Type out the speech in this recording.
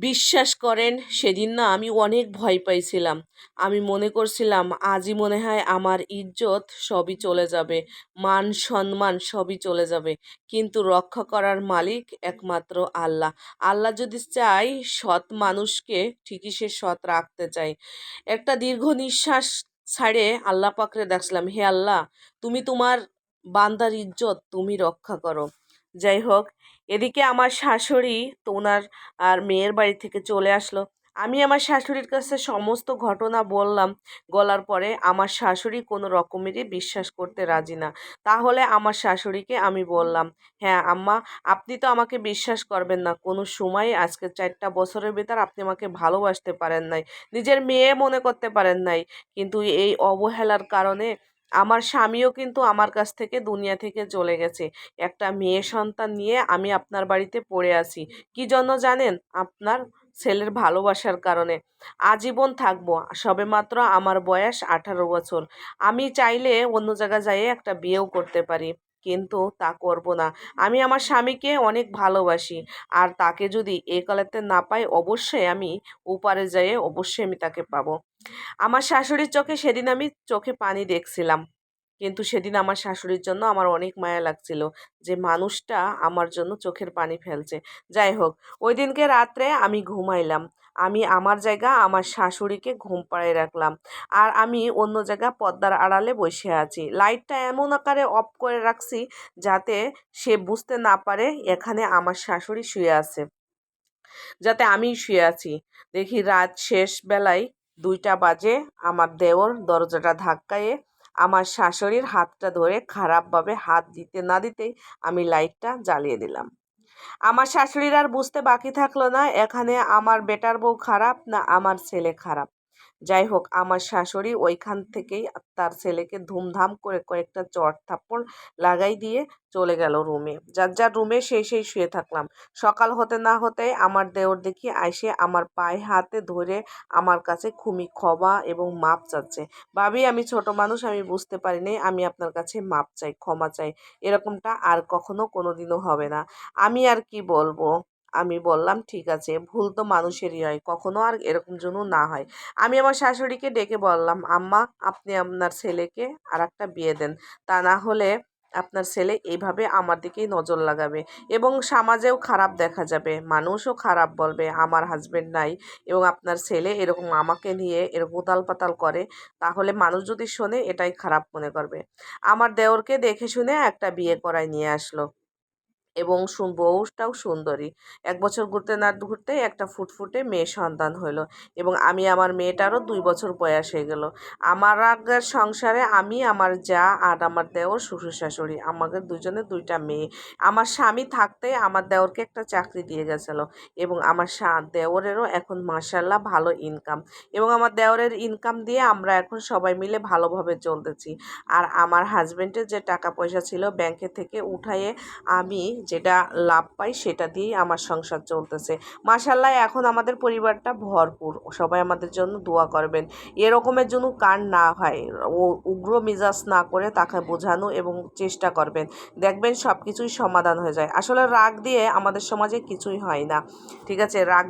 বিশ্বাস করেন, সেদিন না আমি অনেক ভয় পাইছিলাম। আমি মনে করছিলাম, আজই মনে হয় আমার ইজ্জত সবই চলে যাবে, মান সম্মান সবই চলে যাবে। কিন্তু রক্ষা করার মালিক একমাত্র আল্লাহ। আল্লাহ যদি চাই সৎ মানুষকে ঠিকই সে সৎ রাখতে চায়। একটা দীর্ঘ নিঃশ্বাস ছাড়ে আল্লাহ পাকরে দেখছিলাম, হে আল্লাহ, তুমি তোমার বান্দার ইজ্জত তুমি রক্ষা করো। যাই হোক এদিকে আমার শাশুড়ি তো ওনার আর মেয়ের বাড়ি থেকে চলে আসলো। আমি আমার শাশুড়ির কাছে সমস্ত ঘটনা বললাম। বলার পরে আমার শাশুড়ি কোনো রকমেরই বিশ্বাস করতে রাজি না। তাহলে আমার শাশুড়িকে আমি বললাম হ্যাঁ আম্মা, আপনি তো আমাকে বিশ্বাস করবেন না। কোনো সময় আজকে চারটা বছরের ভেতর আপনি আমাকে ভালোবাসতে পারেন নাই। নিজের মেয়ে মনে করতে পারেন নাই। কিন্তু এই অবহেলার কারণে আমার স্বামীও কিন্তু আমার কাছ থেকে দুনিয়া থেকে চলে গেছে। একটা মেয়ে সন্তান নিয়ে আমি আপনার বাড়িতে পড়ে আছি। কি জন্য জানেন? আপনার ছেলের ভালোবাসার কারণে। আজীবন থাকব। সবেমাত্র আমার বয়স আঠারো বছর। আমি চাইলে অন্য জায়গায় যাইয়ে একটা বিয়েও করতে পারি। কিন্তু তা করব না। আমি আমার স্বামীকে অনেক ভালোবাসি। আর তাকে যদি এ কলাতে না পাই, অবশ্যই আমি ওপারে যাইয়ে অবশ্যই আমি তাকে পাবো। আমার শাশুড়ির চোখে সেদিন আমি চোখে পানি দেখছিলাম। কিন্তু সেদিন আমার শাশুড়ির জন্য আমার অনেক মায়া লাগছিল যে মানুষটা আমার জন্য চোখের পানি ফেলছে। যাই হোক, ওই দিনকে রাত্রে আমি ঘুমাইলাম। আমি আমার জায়গা আমার শাশুড়িকে ঘুম পাড়িয়ে রাখলাম। আর আমি অন্য জায়গা পদ্মার আড়ালে বসে আছি। লাইটটা এমন আকারে অফ করে রাখছি যাতে সে বুঝতে না পারে এখানে আমার শাশুড়ি শুয়ে আছে। যাতে আমি শুয়ে আছি। দেখি রাত শেষ বেলায় দুইটা বাজে। আমার দেওর দরজাটা ধাক্কায়ে আমার শাশুড়ির হাতটা ধরে খারাপভাবে হাত দিতে না দিতেই আমি লাইটটা জ্বালিয়ে দিলাম। আমার শাশুড়ির আর বুঝতে বাকি থাকল না, এখানে আমার বেটার বউ খারাপ না আমার ছেলে খারাপ। যাই হোক আমার শাশুড়ি ওইখান থেকেই তার ছেলেকে ধুমধাম করে কয়েকটা চট থাপ্পড় লাগাই দিয়ে চলে গেল রুমে। যার যার রুমে সেই সেই শুয়ে থাকলাম। সকাল হতে না হতে আমার দেওর দেখি আইসে আমার পায়ে হাতে ধরে আমার কাছে খুমি ক্ষমা এবং মাপ চাচ্ছে। ভাবি, আমি ছোট মানুষ, আমি বুঝতে পারি পারিনি, আমি আপনার কাছে মাপ চাই, ক্ষমা চাই। এরকমটা আর কখনো কোনো দিনও হবে না। আমি আর কি বলব? আমি বললাম, ঠিক আছে, ভুল তো মানুষেরই হয়, কখনো আর এরকম জন্য না হয়। আমি আমার শাশুড়িকে ডেকে বললাম, আম্মা, আপনি আপনার ছেলেকে আর একটা বিয়ে দেন। তা না হলে আপনার ছেলে এইভাবে আমার দিকেই নজর লাগাবে এবং সমাজেও খারাপ দেখা যাবে। মানুষও খারাপ বলবে, আমার হাজবেন্ড নাই এবং আপনার ছেলে এরকম আমাকে নিয়ে এরকম উতাল পাতাল করে, তাহলে মানুষ যদি শোনে, এটাই খারাপ মনে করবে। আমার দেওরকে দেখে শুনে একটা বিয়ে করায় নিয়ে আসলো। এবং বউটাও সুন্দরী। এক বছর ঘুরতে না ঘুরতে একটা ফুটফুটে মেয়ে সন্তান হলো এবং আমি আমার মেয়েটারও দুই বছর বয়স হয়ে গেল। আমার আগের সংসারে আমি, আমার যা আর আমার দেওর শ্বশুর শাশুড়ি আমাদের দুজনে দুইটা মেয়ে। আমার স্বামী থাকতে আমার দেওরকে একটা চাকরি দিয়ে গেছিল এবং আমার দেওরেরও এখন মাসাল্লাহ ভালো ইনকাম এবং আমার দেওরের ইনকাম দিয়ে আমরা এখন সবাই মিলে ভালোভাবে চলতেছি। আর আমার হাজব্যান্ডের যে টাকা পয়সা ছিল ব্যাংকে থেকে উঠাইয়ে আমি যেটা লাভ পাই সেটা দিয়েই আমার সংসার চলতেছে। মাসাল্লাহ এখন আমাদের পরিবারটা ভরপুর। সবাই আমাদের জন্য দোয়া করবেন। এরকমের জন্য কান না হয়। উগ্র মিজাজ না করে তাকে বোঝানো এবং চেষ্টা করবেন। দেখবেন সব কিছুই সমাধান হয়ে যায়। আসলে রাগ দিয়ে আমাদের সমাজে কিছুই হয় না। ঠিক আছে? রাগ